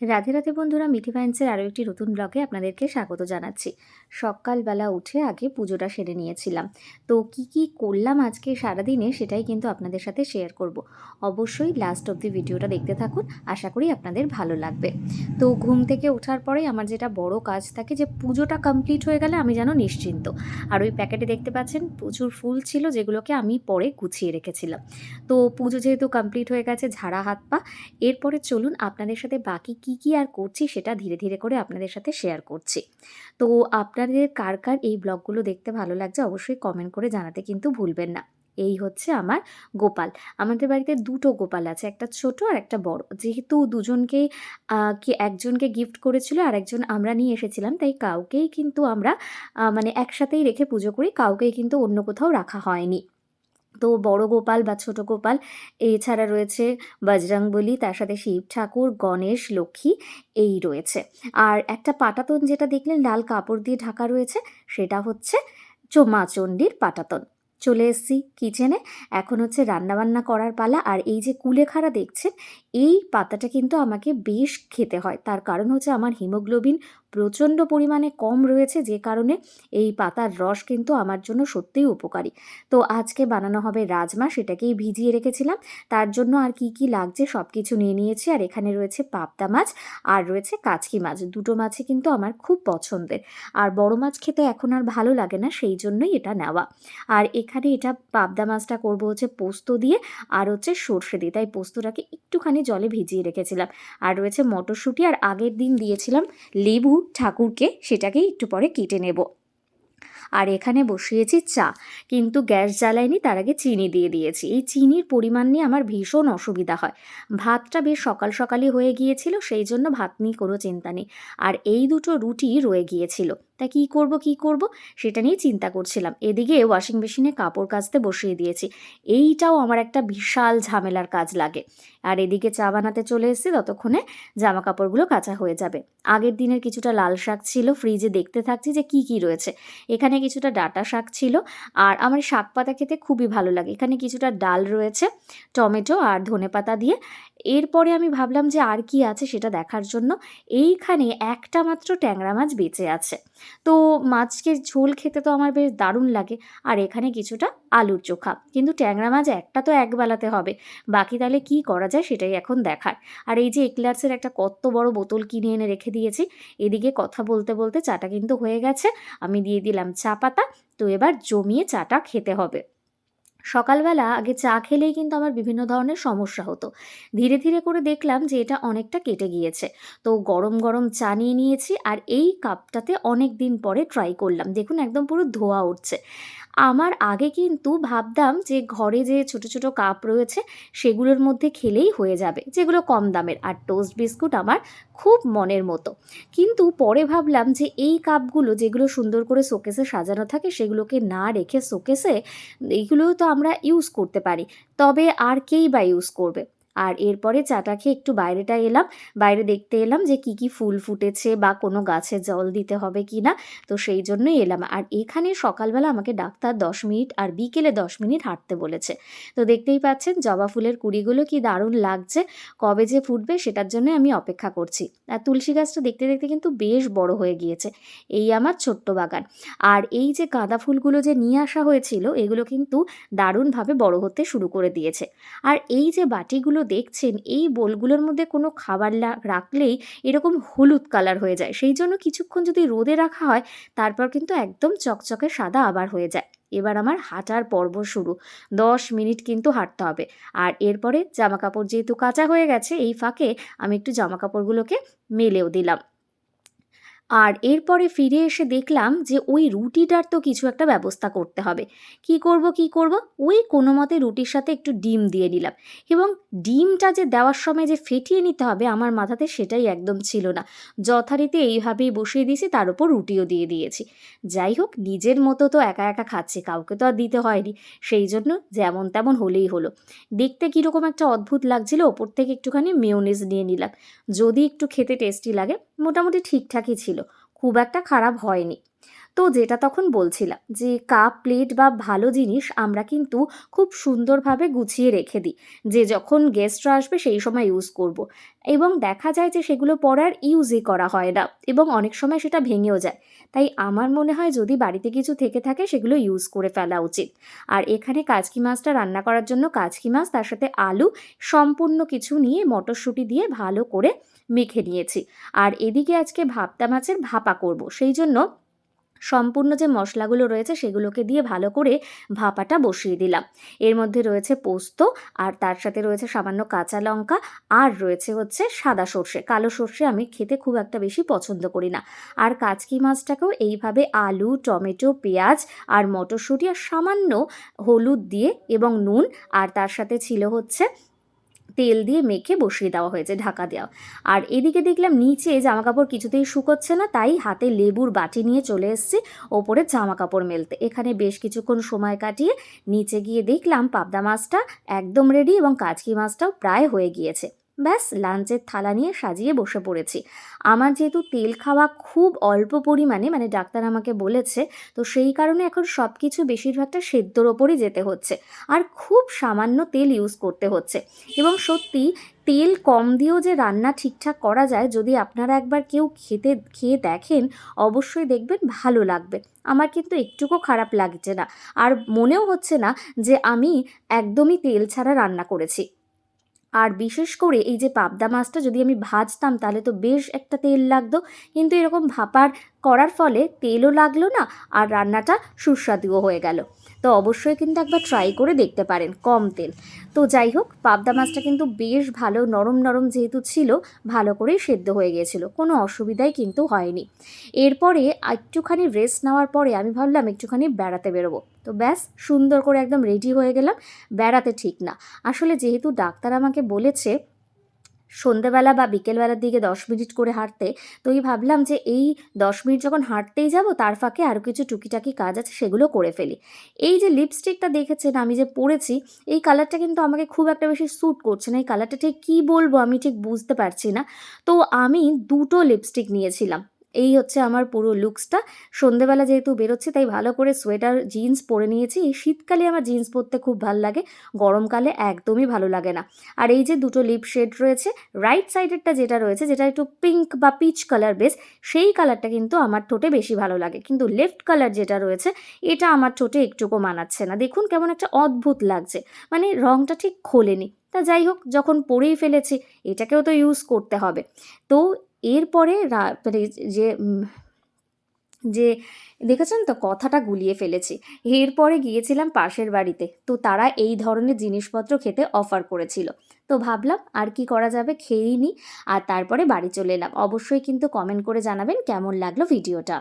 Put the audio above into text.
রাধে রাধে বন্ধুরা, মিঠি ভাইন্সের আরও একটি নতুন ব্লগে আপনাদেরকে স্বাগত জানাচ্ছি। সকালবেলা উঠে আগে পুজোটা সেরে নিয়েছিলাম। তো কি কি করলাম আজকে সারাদিনে সেটাই কিন্তু আপনাদের সাথে শেয়ার করব। অবশ্যই লাস্ট অব দি ভিডিওটা দেখতে থাকুন, আশা করি আপনাদের ভালো লাগবে। তো ঘুম থেকে ওঠার পরেই আমার যেটা বড় কাজ থাকে যে পুজোটা কমপ্লিট হয়ে গেলে আমি যেন নিশ্চিন্ত। আর ওই প্যাকেটে দেখতে পাচ্ছেন প্রচুর ফুল ছিল যেগুলোকে আমি পরে গুছিয়ে রেখেছিলাম। তো পুজো যেহেতু কমপ্লিট হয়ে গেছে, ঝাড়া হাত পা, এরপরে চলুন আপনাদের সাথে বাকি কি কি আর করছি সেটা ধীরে ধীরে করে আপনাদের সাথে শেয়ার করছি। তো আপনাদের কার কার এই ব্লগগুলো দেখতে ভালো লাগছে অবশ্যই কমেন্ট করে জানাতে কিন্তু ভুলবেন না। এই হচ্ছে আমার গোপাল। আমাদের বাড়িতে দুটো গোপাল আছে, একটা ছোট আর একটা বড়। যেহেতু দুজনকে কি একজনকে গিফট করেছিল আর একজন আমরা নিয়ে এসেছিলাম, তাই কাউকেই কিন্তু আমরা মানে একসাথেই রেখে পুজো করি, কাউকেই কিন্তু অন্য কোথাও রাখা হয়নি। তো বড় গোপাল বা ছোট গোপাল, এছাড়া রয়েছে বজরংবলী, তার সাথে শিব ঠাকুর, গণেশ, লক্ষ্মী, এই রয়েছে। আর একটা পাটাতন যেটা দেখলেন, লাল কাপড় দিয়ে ঢাকা রয়েছে, সেটা হচ্ছে চোমা চণ্ডীর পাটাতন। চলে এসেছি কিচেনে এখন হচ্ছে রান্নাবান্না করার পালা, আর এই যে কুলেখাড়া দেখছেন এই পাতাটা কিন্তু আমাকে বেশ খেতে হয়। তার কারণ হচ্ছে আমার হিমোগ্লোবিন প্রচণ্ড পরিমাণে কম রয়েছে, যে কারণে এই পাতার রস কিন্তু আমার জন্য সত্যিই উপকারী। তো আজকে বানানো হবে রাজমা, সেটাকেই ভিজিয়ে রেখেছিলাম। তার জন্য আর কি কি লাগছে সব কিছু নিয়ে নিয়েছি। আর এখানে রয়েছে পাবদা মাছ, আর রয়েছে কাচকি মাছ। দুটো মাছই কিন্তু আমার খুব পছন্দের। আর বড় মাছ খেতে এখন আর ভালো লাগে না, সেই জন্যই এটা নেওয়া। আর এখানে এটা পাবদা মাছটা করব হচ্ছে পোস্ত দিয়ে, আর হচ্ছে সর্ষে দিয়ে। তাই পোস্তটাকে একটুখানি জলে ভিজিয়ে রেখেছিলাম। আর রয়েছে মটরশুঁটি আর আগের দিন দিয়েছিলাম লেবু ঠাকুরকে, সেটাকেই একটু পরে কেটে নেব। আর এখানে বসিয়েছি চা, কিন্তু গ্যাস জ্বালাইনি, তার আগে চিনি দিয়ে দিয়েছি। এই চিনির পরিমাণ নিয়ে আমার ভীষণ অসুবিধা হয়। ভাতটা বেশ সকাল সকালই হয়ে গিয়েছিল, সেই জন্য ভাত নিয়ে কোনো চিন্তা নেই। আর এই দুটো রুটি রয়ে গিয়েছিল। তা কী করব কী করব, সেটা নিয়ে চিন্তা করছিলাম। এদিকে ওয়াশিং মেশিনে কাপড় কাচতে বসিয়ে দিয়েছি। এইটাও আমার একটা বিশাল ঝামেলার কাজ লাগে। আর এদিকে চা বানাতে চলে এসেছি, ততক্ষণে জামা কাপড়গুলো কাঁচা হয়ে যাবে। আগের দিনের কিছুটা লাল শাক ছিল ফ্রিজে দেখতে থাকছি যে কি কি রয়েছে। এখানে কিছুটা ডাটা শাক ছিল, আর আমার শাক পাতা খেতে খুবই ভালো লাগে। এখানে কিছুটা ডাল রয়েছে, টমেটো আর ধনে পাতা দিয়ে। এরপরে আমি ভাবলাম যে আর কি আছে সেটা দেখার জন্য। এইখানে একটা মাত্র ট্যাংরা মাছ বেঁচে আছে। তো মাছকে ঝোল খেতে তো আমার বেশ দারুণ লাগে। আর এখানে কিছুটা আলুর চোখা। কিন্তু ট্যাংরা মাছ একটা তো এক বেলাতে হবে। বাকি তাহলে কি করা যায় সেটাই এখন দেখার। আর এই যে এক্লার্সের একটা কত বড় বোতল কিনে এনে রেখে দিয়েছি, এদিকে কথা বলতে বলতে চাটা কিন্তু হয়ে গেছে। আমি দিয়ে দিলাম চা পাতা। তো এবার জমিয়ে চাটা খেতে হবে। সকালবেলা আগে চা খেলেই কিন্তু আমার বিভিন্ন ধরনের সমস্যা হতো। ধীরে ধীরে করে দেখলাম যে এটা অনেকটা কেটে গিয়েছে। তো গরম গরম চা নিয়ে নিয়েছি আর এই কাপটাতে অনেক দিন পরে ট্রাই করলাম। দেখুন একদম পুরো ধোয়া উঠছে। আমার আগে কিন্তু ভাবতাম যে ঘরে যে ছোট ছোট কাপ রয়েছে, সেগুলোর মধ্যে খেলেই হয়ে যাবে, যেগুলো কম দামের। আর টোস্ট বিস্কুট আমার খুব মনের মতো। কিন্তু পরে ভাবলাম যে এই কাপগুলো যেগুলো সুন্দর করে শোকেসে সাজানো থাকে সেগুলোকে না রেখে শোকেসে, এইগুলোও তো আমরা ইউজ করতে পারি। তবে আর কেই বা ইউজ করবে? আর এরপরে চাটা খেয়ে একটু বাইরেটা এলাম। বাইরে দেখতে এলাম যে কি কি ফুল ফুটেছে বা কোনো গাছে জল দিতে হবে কি না, তো সেই জন্যই এলাম। আর এখানে সকালবেলা আমাকে ডাক্তার দশ মিনিট আর বিকেলে দশ মিনিট হাঁটতে বলেছে। তো দেখতেই পাচ্ছেন জবা ফুলের কুড়িগুলো কি দারুণ লাগছে, কবে যে ফুটবে সেটার জন্য আমি অপেক্ষা করছি। আর তুলসী গাছটা দেখতে দেখতে কিন্তু বেশ বড় হয়ে গিয়েছে, এই আমার ছোট্ট বাগান। আর এই যে গাঁদা ফুলগুলো যে নিয়ে আসা হয়েছিল, এগুলো কিন্তু দারুণভাবে বড় হতে শুরু করে দিয়েছে। আর এই যে বাটিগুলো দেখছেন, এই বোলগুলোর মধ্যে কোনো খাবার রাখলেই এরকম হলুদ কালার হয়ে যায়। সেই জন্য কিছুক্ষণ যদি রোদে রাখা হয়, তারপর কিন্তু একদম চকচকে সাদা আবার হয়ে যায়। এবার আমার হাঁটার পর্ব শুরু। দশ মিনিট কিন্তু হাঁটতে হবে। আর এরপরে জামা কাপড় যেহেতু কাঁচা হয়ে গেছে, এই ফাঁকে আমি একটু জামা কাপড়গুলোকে মেলেও দিলাম। আর এরপরে ফিরে এসে দেখলাম যে ওই রুটিটার তো কিছু একটা ব্যবস্থা করতে হবে। কি করব কি করব? ওই কোনো মতে রুটির সাথে একটু ডিম দিয়ে নিলাম এবং ডিমটা যে দেওয়ার সময় যে ফেটিয়ে নিতে হবে আমার মাথাতে সেটাই একদম ছিল না। যথারীতি এইভাবেই বসিয়ে দিয়েছি, তার উপর রুটিও দিয়ে দিয়েছি। যাই হোক, নিজের মতো তো একা একা খাচ্ছি, কাউকে তো আর দিতে হয়নি। সেই জন্য যেমন তেমন হলেই হলো। দেখতে কীরকম একটা অদ্ভুত লাগছিল, ওপর থেকে একটুখানি মেয়োনিজ নিয়ে নিলাম। যদি একটু খেতে টেস্টি লাগে মোটামুটি ঠিকঠাকই ছিল, খুব একটা খারাপ হয়নি। তো যেটা তখন বলছিলাম যে, কাপ, প্লেট বা ভালো জিনিস আমরা কিন্তু খুব সুন্দরভাবে গুছিয়ে রেখে দিই। যে যখন গেস্টরা আসবে সেই সময় ইউজ করব। এবং দেখা যায় যে সেগুলো পরে আর ইউজই করা হয় না এবং অনেক সময় সেটা ভেঙেও যায়। তাই আমার মনে হয় যদি বাড়িতে কিছু থেকে থাকে সেগুলো ইউজ করে ফেলা উচিত। আর এখানে কাজকি মাছটা রান্না করার জন্য কাজকি মাছ, তার সাথে আলু সম্পূর্ণ কিছু নিয়ে মটরশুঁটি দিয়ে ভালো করে মেখে নিয়েছি। আর এদিকে আজকে ভাপটা মাছের ভাপা করব। সেই জন্য সম্পূর্ণ যে মশলাগুলো রয়েছে সেগুলোকে দিয়ে ভালো করে ভাপাটা বসিয়ে দিলাম। এর মধ্যে রয়েছে পোস্ত আর তার সাথে রয়েছে সামান্য কাঁচা লঙ্কা আর রয়েছে হচ্ছে সাদা সর্ষে। কালো সর্ষে আমি খেতে খুব একটা বেশি পছন্দ করি না। আর কাচকি মাছটাকেও এইভাবে আলু, টমেটো, পেঁয়াজ আর মটরশুঁটি আর সামান্য হলুদ দিয়ে এবং নুন আর তার সাথে ছিল হচ্ছে তেল দিয়ে মেখে বসিয়ে দেওয়া হয়েছে ঢাকা দেওয়া। আর এদিকে দেখলাম নিচে জামা কাপড় কিছুতেই শুকোচ্ছে না, তাই হাতে লেবুর বাটি নিয়ে চলে এসেছি ওপরে জামা কাপড় মেলতে। এখানে বেশ কিছুক্ষণ সময় কাটিয়ে নিচে গিয়ে দেখলাম পাবদা মাছটা একদম রেডি এবং কাচকি মাছটাও প্রায় হয়ে গিয়েছে। ব্যাস, লাঞ্চের থালা নিয়ে সাজিয়ে বসে পড়েছি। আমার যেহেতু তেল খাওয়া খুব অল্প পরিমাণে মানে ডাক্তার আমাকে বলেছে, তো সেই কারণে এখন সব কিছু বেশিরভাগটা সেদ্ধর ওপরই যেতে হচ্ছে। আর খুব সামান্য তেল ইউজ করতে হচ্ছে। এবং সত্যি, তেল কম দিয়েও যে রান্না ঠিকঠাক করা যায়, যদি আপনারা একবার কেউ খেতে, খেয়ে দেখেন, অবশ্যই দেখবেন ভালো লাগবে। আমার কিন্তু একটুকু খারাপ লাগছে না। আর মনেও হচ্ছে না যে আমি একদমই তেল ছাড়া রান্না করেছি। আর বিশেষ করে এই যে পাবদা মাছটা যদি আমি ভাজতাম, তাহলে তো বেশ একটা তেল লাগতো। কিন্তু এরকম ভাপার করার ফলে তেলও লাগল না, আর রান্নাটা সুস্বাদুও হয়ে গেল। তো অবশ্যই কিন্তু একবার ট্রাই করে দেখতে পারেন, কম তেল। তো যাই হোক, পাবদা মাছটা কিন্তু বেশ ভালো, নরম নরম যেহেতু ছিল, ভালো করেই সেদ্ধ হয়ে গিয়েছিল কোনো অসুবিধাই কিন্তু হয়নি। এরপরে একটুখানি রেস্ট নেওয়ার পরে আমি ভাবলাম একটুখানি বেড়াতে বেরোবো। তো ব্যাস, সুন্দর করে একদম রেডি হয়ে গেলাম, বেড়াতে ঠিক না। আসলে যেহেতু ডাক্তার আমাকে বলেছে সন্ধেবেলা বা বিকেলবেলার দিকে দশ মিনিট করে হাঁটতে, তো এই ভাবলাম যে এই দশ মিনিট যখন হাঁটতেই যাব, তার ফাঁকে আরও কিছু টুকিটাকি কাজ আছে, সেগুলো করে ফেলি। এই যে লিপস্টিকটা দেখেছেন আমি যে পরেছি, এই কালারটা কিন্তু আমাকে খুব একটা বেশি স্যুট করছে না। এই কালারটা ঠিক কী বলব আমি ঠিক বুঝতে পারছি না। তো আমি দুটো লিপস্টিক নিয়েছিলাম। এই হচ্ছে আমার পুরো লুকসটা সন্ধেবেলা যেহেতু বেরোচ্ছি, তাই ভালো করে সোয়েটার জিন্স পরে নিয়েছি। এই শীতকালে আমার জিন্স পরতে খুব ভালো লাগে, গরমকালে একদমই ভালো লাগে না। আর এই যে দুটো লিপ শেড রয়েছে রাইট সাইডেরটা যেটা রয়েছে, যেটা একটু পিঙ্ক বা পিচ কালার বেস সেই কালারটা কিন্তু আমার ঠোঁটে বেশি ভালো লাগে। কিন্তু লেফট কালার যেটা রয়েছে, এটা আমার ঠোঁটে একটুকু মানাচ্ছে না। দেখুন কেমন একটা অদ্ভুত লাগছে। মানে রঙটা ঠিক খোলেনি। তা যাই হোক, যখন পরেই ফেলেছি, এটাকেও তো ইউজ করতে হবে। তো এরপরে মানে যে যে, দেখেছেন তো কথাটা গুলিয়ে ফেলেছি। এরপরে গিয়েছিলাম পাশের বাড়িতে। তো তারা এই ধরনের জিনিসপত্র খেতে অফার করেছিল। তো ভাবলাম, আর কি করা যাবে? খেয়েই নিই আর তারপরে বাড়ি চলে এলাম। অবশ্যই কিন্তু কমেন্ট করে জানাবেন কেমন লাগল ভিডিওটা।